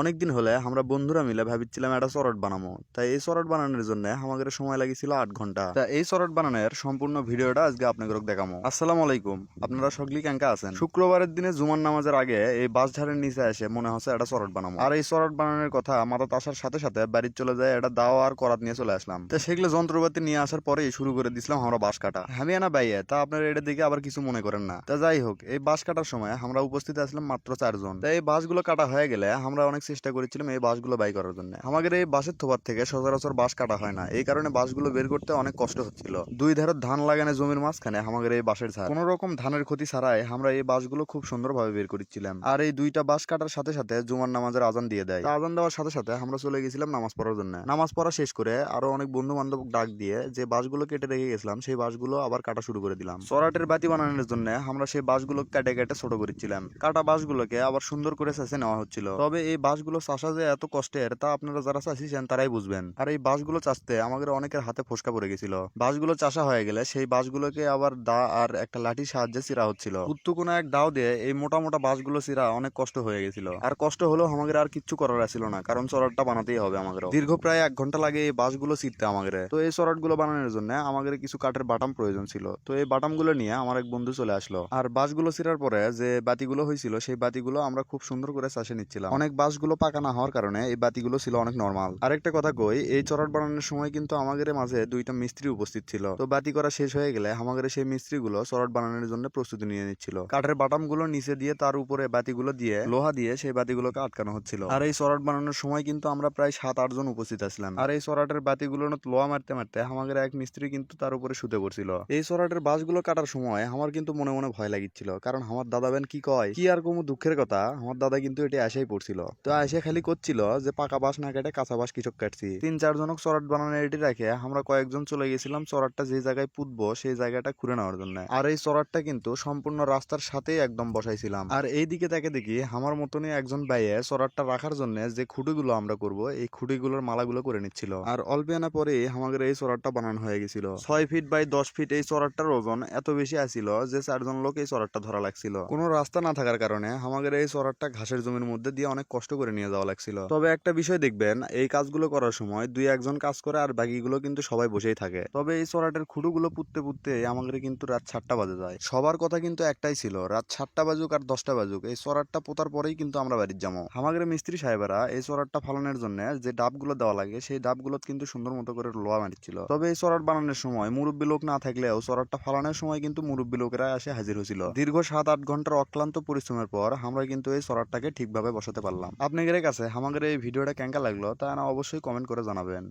অনেকদিন হলে আমরা বন্ধুরা মিলে ভাবিছিলাম একটা চরট বানাবো তাই এই চরট বানানোর জন্য আমাদের সময় লাগিয়েছিল আট ঘণ্টা। তা এই চরট বানানোর সম্পূর্ণ ভিডিওটা আজকে আপনাদের দেখাবো আসসালামু আলাইকুম। আপনারা সকলেই কেঙ্কা আছেন? শুক্রবারের দিনে জুমার নামাজের আগে এই বাস ঝাড়ের নিচে এসে মনে হচ্ছে একটা চরট বানাবো আর এই চরট বানানোর কথা মাথাত আসার সাথে সাথে বাড়ি চলে যায় এটা দাও আর করাত নিয়ে চলে আসলাম। তা সেগুলো যন্ত্রপাতি নিয়ে আসার পরেই শুরু করে দিছিলাম আমরা বাস কাটা। আমি আনা বাইয়ে তা আপনারা এটা দেখে আবার কিছু মনে করেন না। তা যাই হোক, এই বাস কাটার সময় আমরা উপস্থিত আসলাম মাত্র চারজন। তা এই বাসগুলো কাটা হয়ে গেলে আমরা অনেক চেষ্টা করেছিলাম এই বাসগুলো বাই করার জন্য। আমাদের এই বাসের থোপার থেকে সচরাচর বাস কাটা হয় না। এই কারণে বাসগুলো বের করতে অনেক কষ্ট হচ্ছিল। দুই ধারে ধান লাগানো জমির মাঝখানে আমাদের এই বাসের ঝাড় কোনো রকম ধানের ক্ষতি ছাড়াই আমরা এই বাসগুলো খুব সুন্দরভাবে বের করেছিলাম। আর এই দুইটা বাস কাটার সাথে সাথে জুমার নামাজের আজান দিয়ে দেয়। আজান দেওয়ার সাথে সাথে আমরা চলে গেছিলাম নামাজ পড়ার জন্য। নামাজ পড়া শেষ করে আরও অনেক বন্ধু বান্ধব ডাক দিয়ে যে বাসগুলো কেটে রেখে গেছিলাম, সেই বাসগুলো আবার কাটা শুরু করে দিলাম। সরাটের বাতি বানানোর জন্য আমরা সেই বাসগুলো কেটে কেটে ছোট করেছিলাম। কাটা বাসগুলোকে আবার সুন্দর করে চেঁচে নেওয়া হচ্ছিল। তবে এই বাসগুলো চাষা যে এত কষ্টের, তা আপনারা যারা চাষিছেন তারাই বুঝবেন। আর এই বাসগুলো চাষতে আমাদের অনেকের হাতে ফসকা পড়ে গেছিল। বাসগুলো চাষা হয়ে গেলে সেই বাসগুলোকে আবার দা আর একটা লাঠির সাহায্যে চিরা হচ্ছিল। উত্তু কোনো এক দাও দিয়ে এই মোটা মোটা বাসগুলো চিরা অনেক কষ্ট হয়ে গেছিল। আর কষ্ট হলেও আমাদের আর কিচ্ছু করার ছিল না, কারণ চরাটটা বানাতেই হবে আমাদের দীর্ঘ প্রায় এক ঘণ্টা লাগে এই বাসগুলো চিরতে আমাদের। তো এই চরাটগুলো বানানোর জন্য আমাদের কিছু কাঠের বাটাম প্রয়োজন ছিল। তো এই বাটামগুলো নিয়ে আমার এক বন্ধু চলে আসলো। আর বাসগুলো চিরার পরে যে বাতিগুলো হয়েছিল, সেই বাতিগুলো আমরা খুব সুন্দর করে চাষে নিচ্ছিলাম। অনেক বাসগুলো পাকা না হওয়ার কারণে এই বাতিগুলো ছিল অনেক নর্মাল আরেকটা কথা কই, এই চরাট বানানোর সময় কিন্তু আমাদের মাঝে দুইটা মিস্ত্রি উপস্থিত ছিল। তো বাতি করা শেষ হয়ে গেলে আমাদের সেই মিস্ত্রিগুলো চরাট বানানোর জন্য প্রস্তুতি নিয়ে নিচ্ছিল। কাঠের বাটামগুলো নিচে দিয়ে তার উপরে বাতিগুলো দিয়ে লোহা দিয়ে সেই বাতিগুলোকে আটকানো হচ্ছিল। আর এই চরাট বানানোর সময় কিন্তু আমরা প্রায় সাত আট জন উপস্থিত আসলাম আর এই চরাটের বাতিগুলো লোহা মারতে মারতে আমাদের এক মিস্ত্রি কিন্তু তার উপরে শুতে পড়ছিল। এই চরাটের বাসগুলো কাটার সময় আমার কিন্তু মনে মনে ভয় লাগিচ্ছিল। কারণ আমার দাদা বেন কি কয়, কি আর কোনো দুঃখের কথা, আমার দাদা কিন্তু এটি আসাই পড়ছিল। তো এসে খালি করছিল যে পাকা বাস না কেটে কাঁচা বাস কিছু কাটছি। তিন, চার জনক চরাট বানানো এটি রেখে আমরা কয়েকজন চলে গেছিলাম চরাটটা যে জায়গায় পুতবো সেই জায়গাটা ঘুরে নেওয়ার জন্য। আর এই চরাটটা কিন্তু সম্পূর্ণ রাস্তার সাথেই একদম বসাইছিলাম। আর এই দিকে তাকে দেখি আমার মতনই একজন বাইয়ে চরাটটা রাখার জন্য যে খুঁটিগুলো আমরা করব, এই খুঁটিগুলোর মালাগুলো করে নিচ্ছিল। আর অল্প আনা পরে আমাদের এই চরাটটা বানানো হয়ে গেছিল। ছয় ফিট বাই দশ ফিট এই চরাটটার ওজন এত বেশি আসিল যে চারজন লোক এই চরাটটা ধরা লাগছিল। কোনো রাস্তা না থাকার কারণে আমাদের এই চরাটটা ঘাসের জমির মধ্যে দিয়ে অনেক কষ্ট করে নিয়ে যাওয়া লাগছিল। তবে একটা বিষয় দেখবেন, এই কাজগুলো করার সময় দুই একজন কাজ করে আর বাকিগুলো কিন্তু সবাই বসেই থাকে। তবে এই চরাটের খুঁটুগুলো পুঁততে পুঁততে আমাদের কিন্তু রাত সাতটা বাজে যায়। সবার কথা কিন্তু একটাই ছিল, রাত সাতটা বাজুক আর দশটা বাজুক। এই চরাটটা পোতার পরেই কিন্তু আমরা বাড়ির যাব। আমাদের মিস্ত্রি সাহেবেরা এই চরাটটা ফালানোর জন্য যে ডাবগুলো দেওয়া লাগে, সেই ডাবগুলো কিন্তু সুন্দর মতো করে লোয়া মারিছিল তবে এই চরাট বানানোর সময় মুরব্বী লোক না থাকলেও চরাটটা ফালানোর সময় কিন্তু মুরব্বী লোকেরা এসে হাজির হয়েছিল। দীর্ঘ সাত আট ঘণ্টার অক্লান্ত পরিশ্রমের পর আমরা কিন্তু এই চরাটটাকে ঠিকভাবে বসাতে পারলাম। আপনাদের কাছে আমাদের এই ভিডিওটা কেঙ্কা লাগল তা না অবশ্যই কমেন্ট করে জানাবেন।